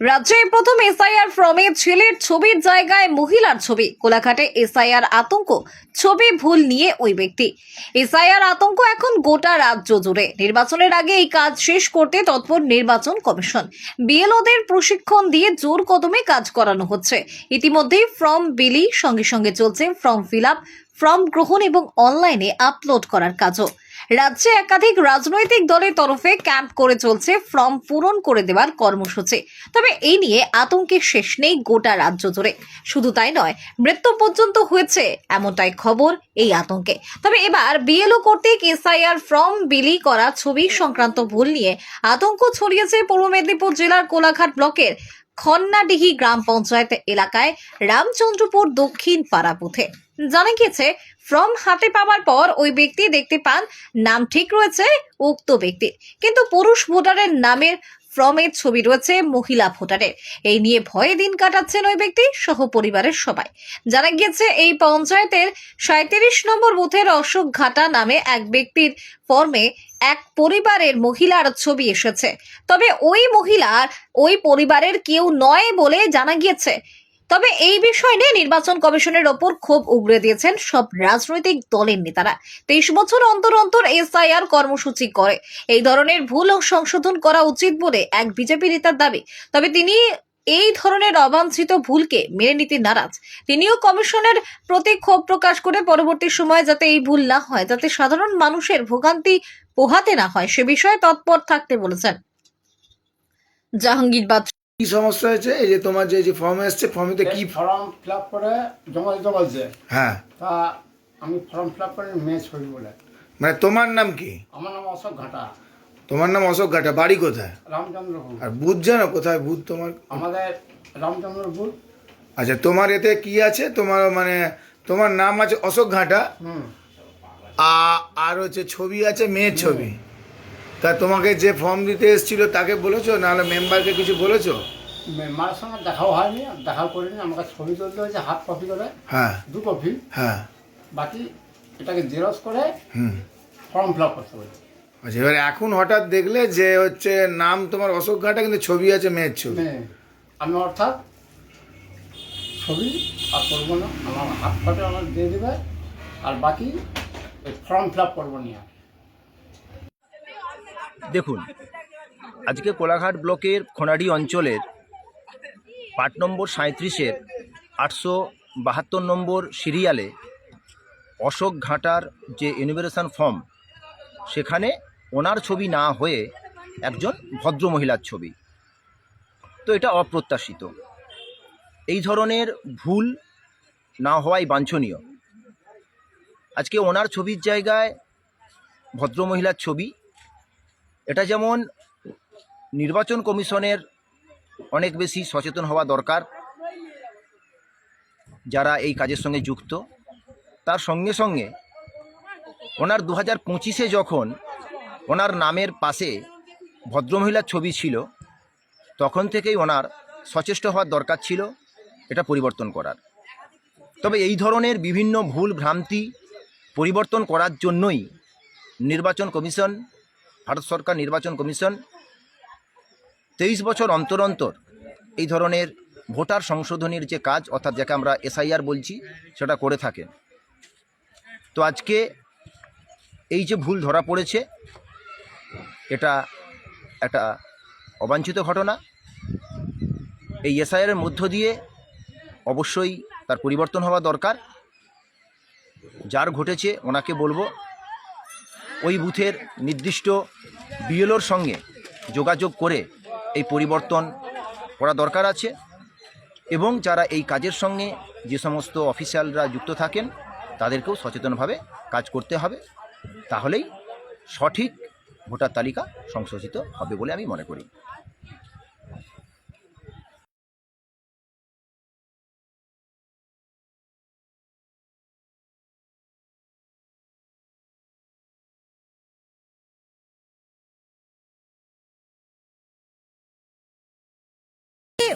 রাজ্যে এই প্রথম এসআইআর ফর্মে ছেলের ছবির জায়গায় মহিলার ছবি। কোলাঘাটে এসআইআর আতঙ্ক, ছবি ভুল নিয়ে ওই ব্যক্তি। এসআইআর আতঙ্ক এখন গোটা রাজ্য জুড়ে। নির্বাচনের আগে এই কাজ শেষ করতে তৎপর নির্বাচন কমিশন। বিএলওদের প্রশিক্ষণ দিয়ে জোর কদমে কাজ করানো হচ্ছে। ইতিমধ্যেই ফর্ম বিলি, সঙ্গে সঙ্গে চলছে ফর্ম ফিল আপ। ফর্ম গ্রহণ এবং অনলাইনে আপলোড করার কাজও। রাজ্যে একাধিক রাজনৈতিক দলের তরফে ক্যাম্প করে চলছে ফর্ম পূরণ করে দেওয়ার কর্মসূচি। তবে এই নিয়ে আতঙ্কের শেষ নেই গোটা রাজ্য জুড়ে। শুধু তাই নয়, মৃত্যু পর্যন্ত হয়েছে এমনটাই খবর এই আতঙ্কে। তবে এবার বিএলও কর্তৃক এসআইআর ফর্ম বিলি করা ছবি সংক্রান্ত ভুল নিয়ে আতঙ্ক ছড়িয়েছে পূর্ব মেদিনীপুর জেলার কোলাঘাট ব্লকের খন্নাডিহি গ্রাম পঞ্চায়েত এলাকায় রামচন্দ্রপুর দক্ষিণ পাড়া বুথে। জানা গিয়েছে, ফর্ম হাতে পাওয়ার পর ওই ব্যক্তি দেখতে পান, নাম ঠিক রয়েছে, উক্ত ব্যক্তির কিন্তু পুরুষ ভোটারের নামের ফর্মের ছবি রয়েছে মহিলা ভোটারের এই নিয়ে ভয়ে দিন কাটাচ্ছেন ওই ব্যক্তি সহ পরিবারের সবাই। জানা গিয়েছে, এই পঞ্চায়েতের সাঁত্রিশ নম্বর বুথের অশোক ঘাটা নামে এক ব্যক্তির ফর্মে এক পরিবারের মহিলার ছবি এসেছে। তবে ওই মহিলার ওই পরিবারের কেউ নয় বলে জানা গিয়েছে। তবে এই বিষয় নিয়ে নির্বাচন কমিশনের ওপর ক্ষোভ উগড়ে দিয়েছেন সব রাজনৈতিক দলের নেতারা। তেইশ বছর অন্তর অন্তর এসআইআর কর্মসূচি করে। এই ধরনের ভুল সংশোধন করা উচিত বলে এক বিজেপি নেতার দাবি। তবে তিনি এই ধরনের অবাঞ্ছিত ভুলকে মেনে নিতে নারাজ। তিনিও কমিশনের প্রতি ক্ষোভ প্রকাশ করে পরবর্তী সময়ে যাতে এই ভুল না হয়, যাতে সাধারণ মানুষের ভোগান্তি পোহাতে না হয়, সে বিষয়ে তৎপর থাকতে বলেছেন। জাহাঙ্গীর বাদ কি সমস্যা হয়েছে? এই যে তোমার যে যে ফর্ম এসছে ফর্মেতে কি ফর্ম ফিল আপ করে জমা দিতে বলছে। হ্যাঁ। তা আমি ফর্ম ফিল আপ করে মেয়ে ছবি বলে। মানে তোমার নাম কি? আমার নাম অশোক ঘাটা। তোমার নাম অশোক ঘাটা বাড়ি কোথায়? রামচন্দ্রপুর আর বুধ জানো কোথায়? বুধ তোমার আমাদের রামচন্দ্রপুর আচ্ছা তোমার এতে কি আছে? তোমার মানে তোমার নাম আছে অশোক ঘাটা। আর হচ্ছে ছবি আছে মেয়ের ছবি। তা তোমাকে যে ফর্ম দিতে এসেছিল তাকে বলেছ? নাহলে মেম্বারকে কিছু বলেছ? মেম্বারের সঙ্গে দেখাও হয়নি দেখাও করিনি। আমাকে ছবি তুলতে হয়েছে হাফ কপি করে হ্যাঁ। দু কপি। হ্যাঁ। বাকি এটাকে জেরক্স করে হুম। ফর্ম ফিল আপ করতে বলছে। আচ্ছা এবার এখন হঠাৎ দেখলে যে হচ্ছে নাম তোমার অশোক ঘাটা কিন্তু ছবি আছে মেয়ের ছবি। আমি অর্থাৎ ছবি আর করব না আমার হাফ কপি আমার দিয়ে দেবে আর বাকি ফর্ম ফিল আপ করব নিয়ে। দেখুন আজকে কোলাঘাট ব্লকের খোনাডি অঞ্চলের পার্ট নম্বর সাঁত্রিশের আটশো বাহাত্তর নম্বর সিরিয়ালে অশোক ঘাটার যে ইউনিভার্সেশন ফর্ম সেখানে ওনার ছবি না হয়ে একজন ভদ্র মহিলার ছবি। তো এটা অপ্রত্যাশিত। এই ধরনের ভুল না হওয়াই বাঞ্ছনীয়। আজকে ওনার ছবির জায়গায় ভদ্র মহিলার ছবি, এটা যেমন নির্বাচন কমিশনের অনেক বেশি সচেতন হওয়া দরকার যারা এই কাজের সঙ্গে যুক্ত। তার সঙ্গে সঙ্গে ওনার দু হাজার পঁচিশে যখন ওনার নামের পাশে ভদ্রমহিলার ছবি ছিল, তখন থেকেই ওনার সচেষ্ট হওয়ার দরকার ছিল এটা পরিবর্তন করার। তবে এই ধরনের বিভিন্ন ভুল ভ্রান্তি পরিবর্তন করার জন্যই নির্বাচন কমিশন, ভারত সরকার নির্বাচন কমিশন তেইশ বছর অন্তর অন্তর এই ধরনের ভোটার সংশোধনীর যে কাজ, অর্থাৎ যাকে আমরা এসআইআর বলছি, সেটা করে থাকেন। তো আজকে এই যে ভুল ধরা পড়েছে, এটা একটা অবাঞ্ছিত ঘটনা। এই এসআইআরের মধ্য দিয়ে অবশ্যই তার পরিবর্তন হওয়া দরকার। যার ঘটেছে, ওনাকে বলব, ওই বুথের নির্দিষ্ট বিএলওর সঙ্গে যোগাযোগ করে এই পরিবর্তন করা দরকার আছে এবং যারা এই কাজের সঙ্গে যে সমস্ত অফিসিয়ালরা যুক্ত থাকেন, তাদেরকেও সচেতনভাবে কাজ করতে হবে। তাহলেই সঠিক ভোটার তালিকা সংশোধিত হবে বলে আমি মনে করি।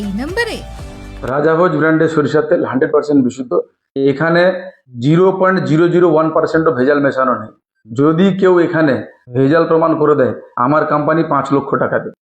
এই নম্বরে। রাজাভোজ ব্র্যান্ডের সরিষার তেল হান্ড্রেড পার্সেন্ট বিশুদ্ধ। এখানে zero point zero zero one পার্সেন্টও ভেজাল মেশানো নেই। যদি কেউ এখানে ভেজাল প্রমাণ করে দেয়, আমার কোম্পানি পাঁচ লক্ষ টাকা দেবে।